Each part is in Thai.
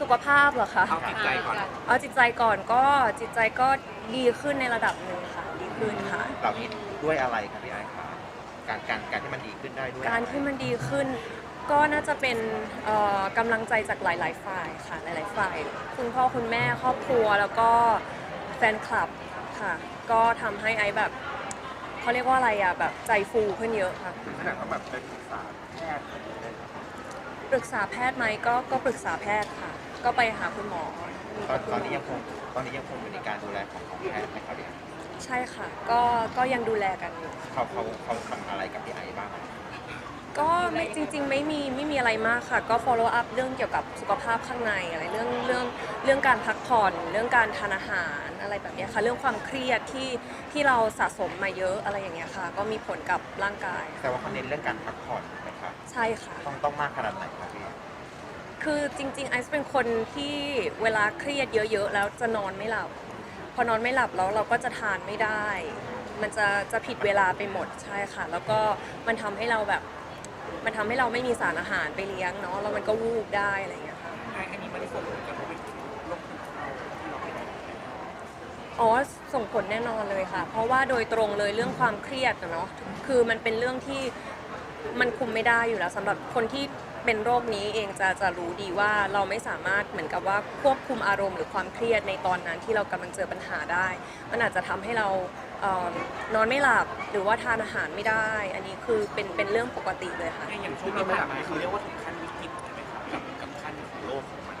สุขภาพเหรอคะเอาจิตใจก่อนเอาจิตใจก่อนก็จิตใจก็ดีขึ้นในระดับหนึ่งค่ะ ดีขึ้นค่ะ เหล่านี้ด้วยอะไรครับพี่ไอ้คะการการการที่มันดีขึ้นได้ด้วยการที่มันดีขึ้นก็น่าจะเป็นเอ่อกำลังใจจากหลาย ๆ ฝ่ายค่ะหลาย ๆ ฝ่าย คุณพ่อคุณแม่ครอบครัวแล้วก็แฟนคลับค่ะ ก็ทำให้ไอซ์แบบเขาเรียกว่าอะไรอะแบบใจฟูขึ้นเยอะค่ะ ถึงขนาดว่าแบบไปปรึกษาแพทย์อะไรอย่างเงี้ยครับปรึกษาแพทย์ไหมก็ก็ปรึกษาแพทย์ค่ะ ก็ไปหาคุณหมอมีตอนคุณตอนนี้ยังคงตอนนี้ยังคงอยู่ในการดูแลของของแพทย์ไหมครับพี่ไอ้ใช่ค่ะ ก็ก็ยังดูแลกันอยู่ เขาเขาเขาทำอะไรกับพี่ไอ้บ้างอะก็ไม่จริง ๆ ไม่มีไม่มีอะไรมากค่ะ ก็ follow up เรื่องเกี่ยวกับสุขภาพข้างในอะไรเรื่องเรื่องเรื่องการพักผ่อน เรื่องการทานอาหารอะไรแบบเนี้ยค่ะ เรื่องความเครียดที่ที่เราสะสมมาเยอะอะไรอย่างเงี้ยค่ะ ก็มีผลกับร่างกายแต่ว่าเขาเน้นเรื่องการพักผ่อนนะครับใช่ค่ะ ต้องต้องมากขนาดไหนครับพี่ คือจริงๆไอซ์เป็นคนที่เวลาเครียดเยอะ ๆ แล้วจะนอนไม่หลับ พอนอนไม่หลับแล้วเราก็จะทานไม่ได้ มันจะจะผิดเวลาไปหมดใช่ค่ะ แล้วก็มันทำให้เราแบบ มันทำให้เราไม่มีสารอาหารไปเลี้ยงเนาะแล้วมันก็วูบได้อะไรอย่างเงี้ยค่ะไอ้อันนี้ไม่ได้ส่งผลกระทบไปถึงโรคซึมเศร้าที่เราเป็นอ๋อส่งผลแน่นอนเลยค่ะ เพราะว่าโดยตรงเลยเรื่องความเครียดอะเนาะคือมันเป็นเรื่องที่มันคุมไม่ได้อยู่แล้วสำหรับคนที่ เป็นโรคนี้เองจะจะรู้ดีว่าเราไม่สามารถเหมือนกับว่าควบคุมอารมณ์หรือความเครียดในตอนนั้นที่เรากำลังเจอปัญหาได้ มันอาจจะทำให้เราเอ่อนอนไม่หลับหรือว่าทานอาหารไม่ได้ อันนี้คือเป็นเป็นเรื่องปกติเลยค่ะ อย่างช่วงที่ผ่านมาคือเรียกว่าถึงขั้นวิกฤตใช่ไหมครับกับกับขั้นของโลกของมัน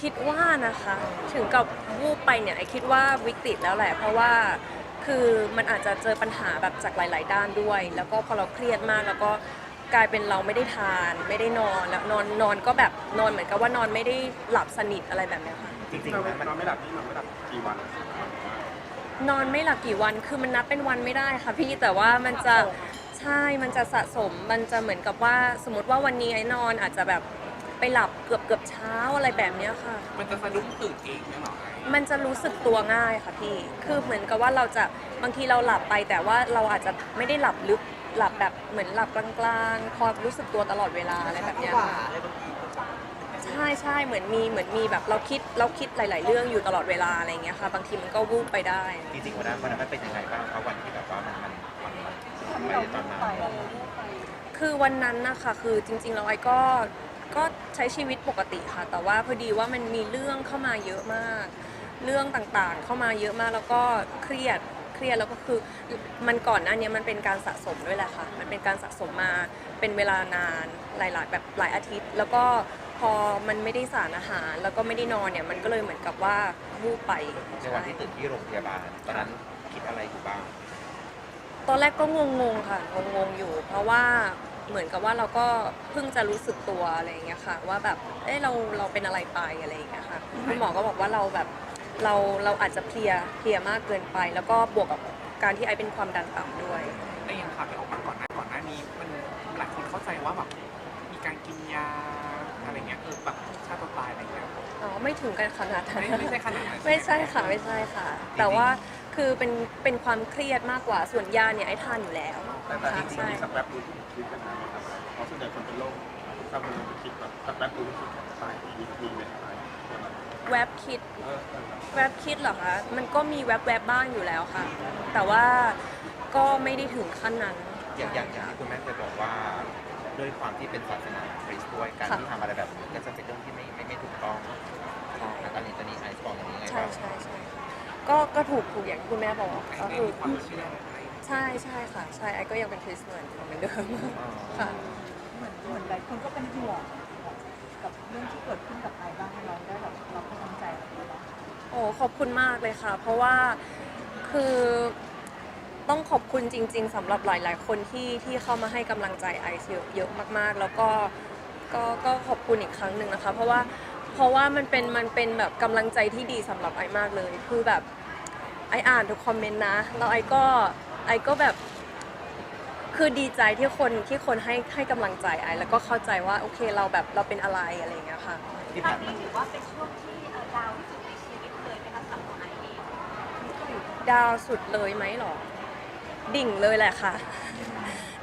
คิดว่านะคะถึงกับวูบไปเนี่ยไอคิดว่าวิกฤตแล้วแหละ เพราะว่าคือมันอาจจะเจอปัญหาแบบจากหลาย ๆ ด้านด้วย แล้วก็พอเราเครียดมากแล้วก็ กลายเป็นเราไม่ได้ทานไม่ได้นอนแล้วนอนนอนก็แบบนอนเหมือนกับว่านอนไม่ได้หลับสนิทอะไรแบบเนี้ยค่ะ จริงๆแล้วมันนอนไม่หลับนี่นอนไม่หลับกี่วันนอนไม่หลับกี่วัน คือมันนับเป็นวันไม่ได้ค่ะพี่ แต่ว่ามันจะ ใช่ มันจะสะสม มันจะเหมือนกับว่า สมมติว่าวันนี้ไอ้นอนอาจจะแบบไปหลับเกือบเกือบเช้าอะไรแบบเนี้ยค่ะ มันจะสะดุ้งตื่นเองไหมหรอไอ้มันจะรู้สึกตัวง่ายค่ะพี่ คือเหมือนกับว่าเราจะ บางทีเราหลับไป แต่ว่าเราอาจจะไม่ได้หลับลึก หลับแบบเหมือนหลับกลางๆพอรู้สึกตัวตลอดเวลาอะไรแบบเนี้ยค่ะใช่ใช่เหมือนมีเหมือนมีแบบเราคิดเราคิดหลาย ๆ เรื่องอยู่ตลอดเวลาอะไรอย่างเงี้ยค่ะ บางทีมันก็วูบไปได้ จริงๆวันนั้นวันนั้นมันเป็นยังไงบ้างครับวันที่แบบว่ามันมันมันมันไปตอนนั้นคือวันนั้นนะคะคือจริง ๆ แล้วไอ้ก็ก็ใช้ชีวิตปกติค่ะ แต่ว่าพอดีว่ามันมีเรื่องเข้ามาเยอะมาก เรื่องต่างๆ เข้ามาเยอะมากแล้วก็เครียดเค รียดแล้วก็คือมันก่อนหน้านี้มันเป็นการสะสมด้วยแหละค่ะ มันเป็นการสะสมมาเป็นเวลานานหลายๆ แบบหลายอาทิตย์ แล้วก็พอมันไม่ได้สารอาหาร แล้วก็ไม่ได้นอนเนี่ยมันก็เลยเหมือนกับว่าวูบไปในวันที่ตื่นที่โรงพยาบาลตอนนั้นคิดอะไรอยู่บ้าง ตอนแรกก็งงๆค่ะงงๆอยู่ เพราะว่าเหมือนกับว่าเราก็เพิ่งจะรู้สึกตัวอะไรอย่างเงี้ยค่ะ ว่าแบบเอ้เราเราเป็นอะไรไปอะไรอย่างเงี้ยค่ะคุณหมอก็บอกว่าเราแบบ เราเราอาจจะเพลียเพลียมากเกินไป แล้วก็บวกกับการที่ไอเป็นความดันต่ำด้วยไอ้อย่างข่าวที่ออกมาก่อนหน้าก่อนหน้านี้มันหลายคนเข้าใจว่าแบบมีการกินยาอะไรเงี้ยเออแบบฆ่าตัวตายอะไรเงี้ยอ๋อไม่ถึงกันขนาดนั้น ไม่ไม่ใช่ขนาดนั้นไม่ใช่ค่ะไม่ใช่ค่ะ แต่ว่าคือเป็นเป็นความเครียดมากกว่าส่วนยาเนี่ยไอทานอยู่แล้วแต่แต่จค่ะริงๆใช่มีสักแป๊บดูที่คิดกันนะครับเพราะส่วนใหญ่คนเป็นโรคถ้ามันคิดแบบสักแป๊บดูที่คิดตายมีมีเป็นตาย แวบคิดเออเออแวบคิดเหรอคะ มันก็มีแวบแวบๆบ้างอยู่แล้วค่ะ แต่ว่าก็ไม่ได้ถึงขั้นนั้น อย่างอย่างอย่างที่คุณแม่เคยบอกว่าด้วยความที่เป็นศาสนาคริสต์ด้วยการค่ะที่ทำอะไรแบบนี้ก็จะเป็นเรื่องที่ไม่ไม่ไม่ถูกต้องใช่ตอนนี้ตอนนี้ไอซ์บอกอย่างนี้ไงใช่บ้างใช่ใช่ก็ก็ถูกถูกอย่างที่คุณแม่บอกก็ไอ้คือมีความเชื่ออะไรใช่ใช่ค่ะ ใช่ไอ้ก็ยังเป็นคริสเตียนเหมือนเดิมอ๋อค่ะ เหมือนเหมือนหลายคนก็เป็นห่วงกับเรื่องที่เกิดขึ้นกับไอบ้างเราได้แบบเราก็ทำใจกับมันบ้างโอ้ขอบคุณมากเลยค่ะ เพราะว่าคือต้องขอบคุณจริง ๆสำหรับหลาย ๆ คนที่ที่เข้ามาให้กำลังใจไอซ์เยอะเยอะมากๆ แล้วก็ก็ก็ขอบคุณอีกครั้งหนึ่งนะคะ เพราะว่าเพราะว่ามันเป็นมันเป็นแบบกำลังใจที่ดีสำหรับไอมากเลย คือแบบไออ่านทุกคอมเมนต์นะแล้วไอก็ไอก็แบบ คือดีใจที่คนที่คนให้ให้กำลังใจไอแล้วก็เข้าใจว่าโอเคเราแบบเราเป็นอะไรอะไรอย่างเงี้ยค่ะ ที่ตอผ่านนนี้มาถือว่าเป็นช่วงที่เอ่อดาวที่สุดในชีวิตเลยไหมคะสำหรับตัวไอเองดาวสุดเลยไหมหรอ ดิ่งเลยแหละค่ะ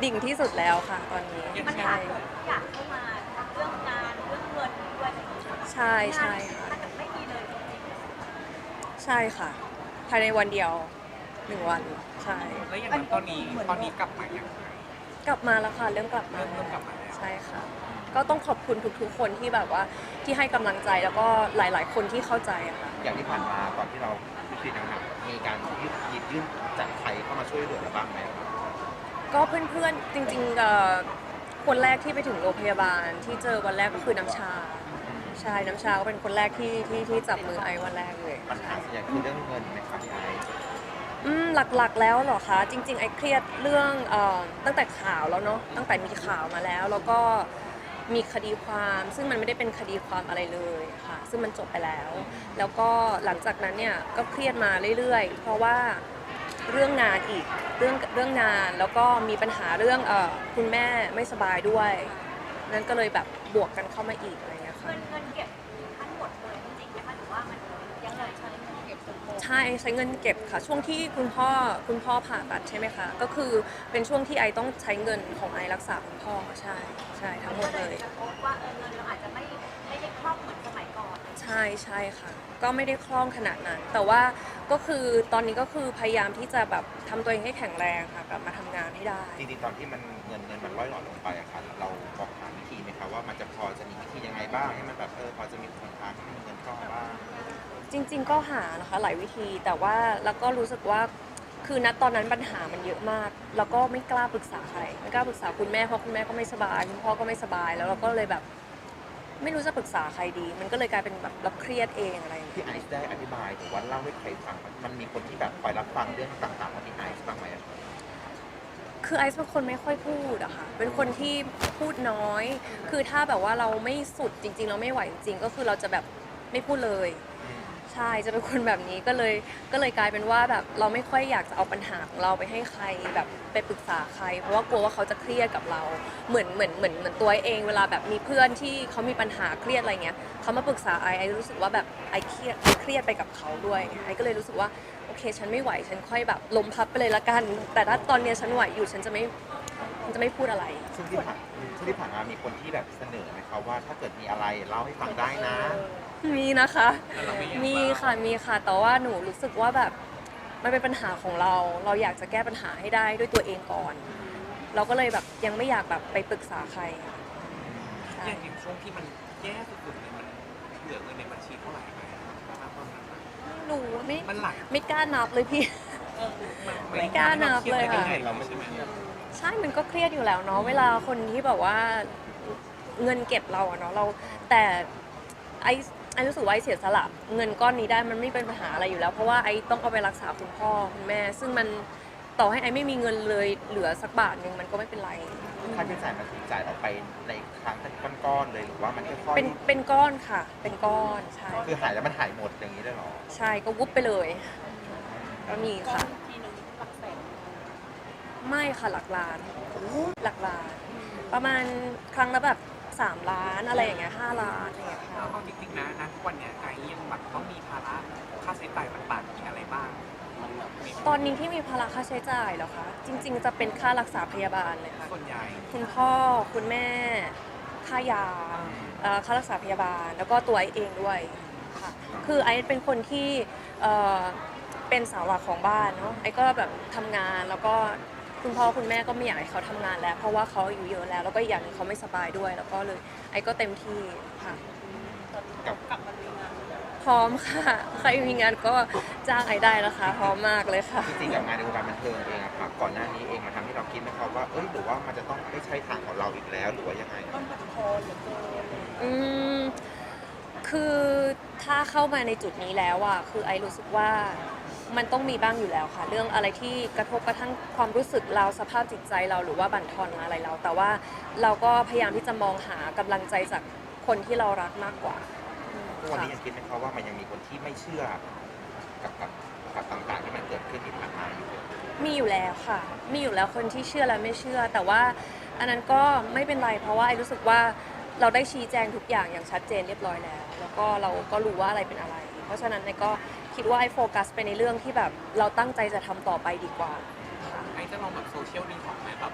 ดิ่งที่สุดแล้วค่ะ ตอนนี้มันใช่ถาโถมทุกอย่างเข้ามาทั้งเรื่องงานเรื่องเงินด้วยอะไรอย่างเงี้ยใช่ใช่ค่ะถ้าเกิดไม่มีเลยจริงใช่ค่ะ ภายในวันเดียว หนึ่งวันใช่แล้วอย่างนั้นตอนนี้ตอนนี้กลับมาอย่างไรกลับมาแล้วค่ะเริ่มกลับมาเริ่มเริ่มกลับมาแล้วใช่ค่ะ ก็ต้องขอบคุณทุกๆ คนที่แบบว่าที่ให้กำลังใจแล้วก็หลาย ๆ คนที่เข้าใจอะค่ะ อย่างที่ผ่านมาก่อนที่เราวิกฤตหนักๆมีการยื่นหยิบยื่นจากใครเข้ามาช่วยเหลือเราบ้างไหมครับก็เพื่อนๆจริงๆเอ่อคนแรกที่ไปถึงโรงพยาบาลที่เจอวันแรกก็คือน้ำชาใช่น้ำชาก็เป็นคนแรกที่ที่ที่จับมือไอ้วันแรกเลยปัญหาส่วนใหญ่คือเรื่องเงินไหมครับพี่ไอซ์ อืมหลักๆแล้วเหรอคะจริง ๆ ไอ้เครียดเรื่องเอ่อตั้งแต่ข่าวแล้วเนาะตั้งแต่มีข่าวมาแล้ว แล้วก็มีคดีความซึ่งมันไม่ได้เป็นคดีความอะไรเลยค่ะ ซึ่งมันจบไปแล้ว แล้วก็หลังจากนั้นเนี่ยก็เครียดมาเรื่อยๆ เพราะว่าเรื่องงานอีกเรื่องเรื่องงานแล้วก็มีปัญหาเรื่องเอ่อคุณแม่ไม่สบายด้วย นั่นก็เลยแบบบวกกันเข้ามาอีกเงี้ย ช่ใช้เงินเก็บค่ะ ช่วงที่คุณพ่อคุณพ่อผ่าตัดใช่ไหมคะ ก็คือเป็นช่วงที่ไอต้องใช้เงินของไอรักษาคุณพ่อใช่ใช่ทั้งหมดเลย จะพบว่าเออเงินเราอาจจะไม่ไม่ได้ครอบเหมือนสมัยก่อน ใช่ใช่ค่ะ ก็ไม่ได้คล่องขนาดนั้น แต่ว่าก็คือตอนนี้ก็คือพยายามที่จะแบบทำตัวเองให้แข็งแรงค่ะกลับมาทำงานให้ได้ จริงๆตอนที่มันเงินเงินมันร่อยหล่อลงไปอะครับเราบอกหาวิธีไหมครับว่ามันจะพอจะมีวิธียังไงบ้างให้มันแบบเออพอจะมีคนทางให้มันเงินเข้ามาบ้าง จริง ๆ ก็หานะคะหลายวิธีแต่ว่าแล้วก็รู้สึกว่าคือณตอนนั้นปัญหามันเยอะมาก แล้วก็ไม่กล้าปรึกษาใครไม่กล้าปรึกษาคุณแม่เพราะคุณแม่ก็ไม่สบายคุณพ่อก็ไม่สบาย แล้วเราก็เลยแบบ ไม่รู้จะปรึกษาใครดี มันก็เลยกลายเป็นแบบเราเครียดเองอะไรอย่างเงี้ยพี่ไอซ์ได้อธิบายหรือว่าเล่าให้ใครฟังไหมมันมีคนที่แบบคอยรับฟังเรื่องต่างๆของพี่ไอซ์บ้างไหมอะคือไอซ์เป็นคนไม่ค่อยพูดอะค่ะ เป็นคนที่พูดน้อย คือถ้าแบบว่าเราไม่สุดจริง ๆ เราไม่ไหวจริงๆ ก็คือเราจะแบบไม่พูดเลย ใช่จะเป็นคนแบบนี้ก็เลยก็เลยกลายเป็นว่าแบบเราไม่ค่อยอยากจะเอาปัญหาของเราไปให้ใครแบบไปปรึกษาใคร เพราะว่ากลัวว่าเขาจะเครียดกับเรา เหมือนเหมือนเหมือนเหมือนตัวเองเวลาแบบมีเพื่อนที่เขามีปัญหาเครียดอะไรเงี้ยเขามาปรึกษาไอไอรู้สึกว่าแบบไอเครียดไอเครียดไปกับเขาด้วยไอก็เลยรู้สึกว่าโอเคฉันไม่ไหวฉันค่อยแบบลมพับไปเลยละกัน แต่ถ้าตอนเนี้ยฉันไหวอยู่ฉันจะไม่ฉันจะไม่พูดอะไร ซึ่งที่ผ่านซึ่งที่ผ่านมามีคนที่แบบเสนอไหมครับว่าถ้าเกิดมีอะไรเล่าให้ฟังได้นะ มีนะคะ แต่เราไม่อยากมีเล่าค่ะ มีค่ะ แต่ว่าหนูรู้สึกว่าแบบมันเป็นปัญหาของเรา เราอยากจะแก้ปัญหาให้ได้ด้วยตัวเองก่อน เราก็เลยแบบยังไม่อยากแบบไปปรึกษาใครใช่อย่างอย่างช่วงที่มันแย่สุดๆเลยมันเหลือเงินในบัญชีเท่าไหร่ไปณตอนนั้นอะไม่รู้ไม่มันหลักไม่กล้านับเลยพี่มันไม่กล้านับเลยค่ะ เราไม่ใช่ไหมใช่ มันก็เครียดอยู่แล้วเนาะ เวลาคนที่แบบว่าเงินเก็บเราอะเนาะ เราแต่ไอ ไอรู้สึกว่าไอเสียสละเงินก้อนนี้ได้มันไม่เป็นปัญหาอะไรอยู่แล้ว เพราะว่าไอต้องเอาไปรักษาคุณพ่อคุณแม่ ซึ่งมันต่อให้ไอไม่มีเงินเลยเหลือสักบาทหนึ่งมันก็ไม่เป็นไร ค่าใช้จ่ายมันถูกจ่ายออกไปในครั้งเป็นก้อนๆเลยหรือว่ามันค่อยเป็นเป็นก้อนค่ะ เป็นก้อนใช่ๆคือหายแล้วมันหายหมดอย่างนี้ได้หรอใช่ก็วุบไปเลยก็มีค่ะ ทีนึงหลักแสนไม่ค่ะหลักล้านหลักล้าน ประมาณครั้งละแบบ สามล้านอะไรอย่างเงี้ยห้าล้านอะไรอย่างเงี้ยค่ะแล้วเอาจริงๆนะนะทุกวันเนี้ยไอ้ยังแบบต้องมีภาระค่าใช้จ่ายต่างๆมีอะไรบ้างมันแบบมีตอนนี้ที่มีภาระค่าใช้จ่ายเหรอคะ จริง ๆ จะเป็นค่ารักษาพยาบาลเลยค่ะ ส่วนใหญ่คุณพ่อคุณแม่ ค่ายาเอ่อค่ารักษาพยาบาล แล้วก็ตัวไอเองด้วยค่ะ คือไอเป็นคนที่เอ่อเป็นเสาหลักของบ้านเนาะไอก็แบบทำงานแล้วก็ คุณพ่อคุณแม่ก็ไม่อยากให้เขาทำงานแล้ว เพราะว่าเขาอายุเยอะแล้ว แล้วก็อีกอย่างหนึงเขาไม่สบายด้วย แล้วก็เลยไอก็เต็มที่ค่ะ กลับมามีงานพร้อมค่ะ ใครมีงานก็จ้างไอได้นะคะพร้อมมากเลยค่ะ จริงๆกับงานในวงการบันเทิงเองอะค่ะก่อนหน้านี้เองมันทำให้เราคิดไหมครับว่าเอ้ยหรือว่ามันจะต้องไม่ใช่ทางของเราอีกแล้วหรือว่ายังไงอะ ต้นปัจจุบันเหลือเกินอืม คือถ้าเข้ามาในจุดนี้แล้วอะคือไอรู้สึกว่า มันต้องมีบ้างอยู่แล้วค่ะ เรื่องอะไรที่กระทบกระทั่งความรู้สึกเราสภาพจิตใจเราหรือว่าบั่นทอนอะไรเรา แต่ว่าเราก็พยายามที่จะมองหากำลังใจจากคนที่เรารักมากกว่าอืมทุกวันค่ะนี้ยังคิดไหมครับว่ามันยังมีคนที่ไม่เชื่อกับกับกับต่างๆที่มันเกิดขึ้นที่ผ่านมาอยู่ มีอยู่แล้วค่ะ มีอยู่แล้วคนที่เชื่อและไม่เชื่อ แต่ว่าอันนั้นก็ไม่เป็นไรเพราะว่าไอรู้สึกว่าเราได้ชี้แจงทุกอย่างอย่างชัดเจนเรียบร้อยแล้ว แล้วก็เราก็รู้ว่าอะไรเป็นอะไร เพราะฉะนั้นไอก็ คิดว่าไอโฟกัสไปในเรื่องที่แบบเราตั้งใจจะทำต่อไปดีกว่าค่ะไอ้จะลองแบบโซเชียลดีของไหมแบบ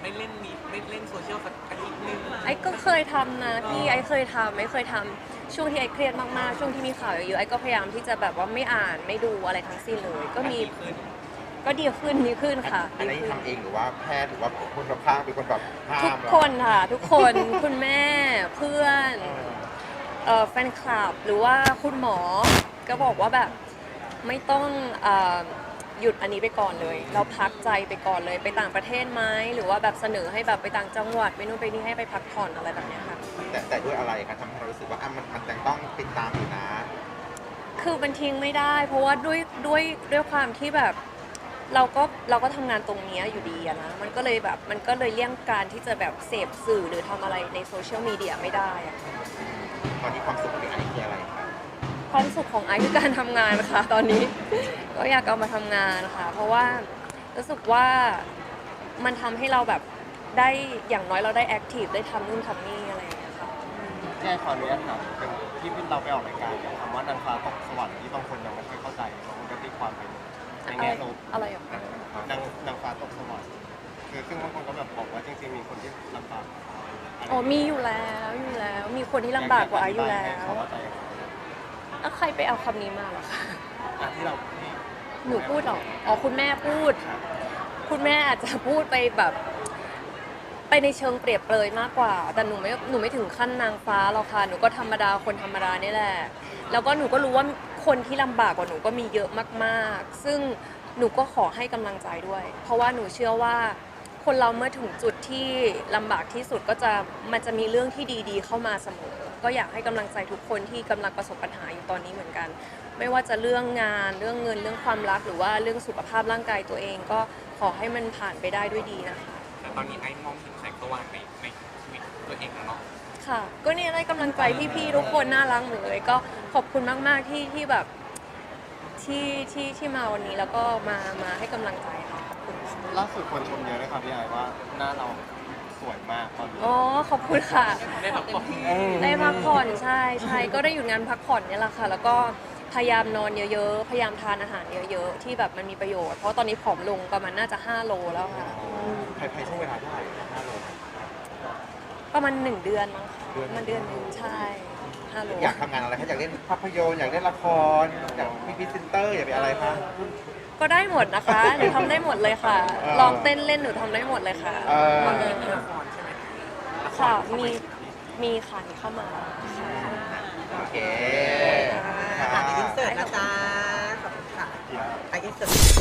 ไม่ไม่เล่นมีไม่เล่นโซเชียลสักอาทิตย์นึงไอ้ก็เคยทำนะพี่ไอ้เคยทำไอ้เคยทำช่วงที่ไอ้เครียดมากๆ ช่วงที่มีข่าวเยอะๆไอ้ก็พยายามที่จะแบบว่าไม่อ่านไม่ดูอะไรทั้งสิ้นเลย ก็มีขึ้นก็ดีขึ้นดีขึ้นค่ะ อันดีนี้ขึ้นทำเองหรือว่าแพทย์หรือว่าคนรอบข้างเป็นคนแบบห้ามทุกเราคนค่ะ ทุกคน คุณแม่เพื่อนเอ่อแฟนคลับ หรือว่าคุณหมอ ก็บอกว่าแบบ ไม่ต้องเอ่อหยุดอันนี้ไปก่อนเลย เราพักใจไปก่อนเลย ไปต่างประเทศไหมหรือว่าแบบเสนอให้แบบไปต่างจังหวัดไปนู่นไปนี่ให้ไปพักผ่อนอะไรแบบเนี้ยค่ะ แต่แต่ด้วยอะไรคะทำให้เรารู้สึกว่าอะมันมันยังต้องติดตามอยู่นะ คือมันทิ้งไม่ได้ เพราะว่าด้วยด้วยด้วยความที่แบบเราก็เราก็ทำงานตรงเนี้ยอยู่ดีอะนะมันก็เลยแบบมันก็เลยเลี่ยงการที่จะแบบเสพสื่อหรือทำอะไรในโซเชียลมีเดียไม่ได้อะตอนนี้ความสุขของไอ้คืออะไรคะ ความสุขของไอซ์คือการทำงานค่ะ ตอนนี้ ก็อยากเอามาทำงานค่ะ เพราะว่ารู้สึกว่ามันทำให้เราแบบได้อย่างน้อยเราได้แอคทีฟได้ทำนู่นทำนี่อะไรอย่างเงี้ยค่ะแค่ขออนุญาตถามเป็นที่พี่เราไปออกรายการเนี่ยคำว่านางฟ้าตกสวรรค์ที่บางคนยังไม่ค่อยเข้าใจบางคนก็ตีความไปในอะไรแง่ลบอะไรอะนางนางฟ้าตกสวรรค์คือซึ่งบางคนก็แบบบอกว่าจริงๆมีคนที่ลำบากกว่าเราะไรอ๋อมีอยู่แล้วอยู่แล้ว มีคนที่ลำบากกว่าไอซ์อยู่แล้ให้ว เขาเข้าใจยังไง แล้วใครไปเอาคำนี้มาเหรอคะอะที่เราที่หนูพูดเหรออ๋อคุณแม่พูด คุณแม่อาจจะพูดไปแบบ ไปในเชิงเปรียบเปรยมากกว่า แต่หนูไม่หนูไม่ถึงขั้นนางฟ้าหรอกค่ะหนูก็ธรรมดาคนธรรมดานี่แหละ แล้วก็หนูก็รู้ว่าคนที่ลำบากกว่าหนูก็มีเยอะมากๆ ซึ่งหนูก็ขอให้กำลังใจด้วย เพราะว่าหนูเชื่อว่าคนเราเมื่อถึงจุดที่ลำบากที่สุดก็จะมันจะมีเรื่องที่ดีๆ เข้ามาเสมอ ก็อยากให้กำลังใจทุกคนที่กำลังประสบปัญหาอยู่ตอนนี้เหมือนกัน ไม่ว่าจะเรื่องงานเรื่องเงินเรื่องความรัก หรือว่าเรื่องสุขภาพร่างกายตัวเอง ก็ขอให้มันผ่านไปได้ด้วยดีนะคะ แต่ตอนนี้ไอ้มองเห็นแสงสว่างในในชีวิตตัวเองแล้วเนาะค่ะก็เนี่ยได้กำลังใจพี่ๆทุกคนน่ารักหมดเลย ก็ขอบคุณมากๆที่ที่แบบที่ที่ที่มาวันนี้แล้วก็มามาให้กำลังใจค่ะขอบคุณค่ะล่าสุดคนชมเยอะเลยครับพี่ไอว่าหน้าเรา สวยมากตอนนี้อ๋อขอบคุณค่ะ ได้แบบบอกได้พักผ่อนใช่ใช่ก็ได้หยุดงานพักผ่อนเนี่ยแหละค่ะ แล้วก็พยายามนอนเยอะๆ พยายามทานอาหารเยอะๆ ที่แบบมันมีประโยชน์ เพราะตอนนี้ผอมลงประมาณน่าจะ 5 โลแล้วค่ะ ภายภายช่วงเวลาเท่าไหร่ห้าโล ประมาณ 1 เดือนมั้งค่ะเดือนประมันเดือนหนึงใช่ 5 โล อยากทำงานอะไรคะอยากเล่นภาพยนตร์อยากเล่นละครอยากมีพรีเซนเตอร์อยากเป็นอะไรคะ ก็ได้หมดนะคะ หนูทำได้หมดเลยค่ะเออลองเต้นเล่นหนูทำได้หมดเลยค่ะเออตอนนี้มีละครใช่ไหมละครค่ะเข้ามีไปมีค่ะมีเข้ามาค่ะโอเคค่ะค่ะอินเสิร์ตนะจ๊ะขอบคุณค่ะไปอินเสิร์ต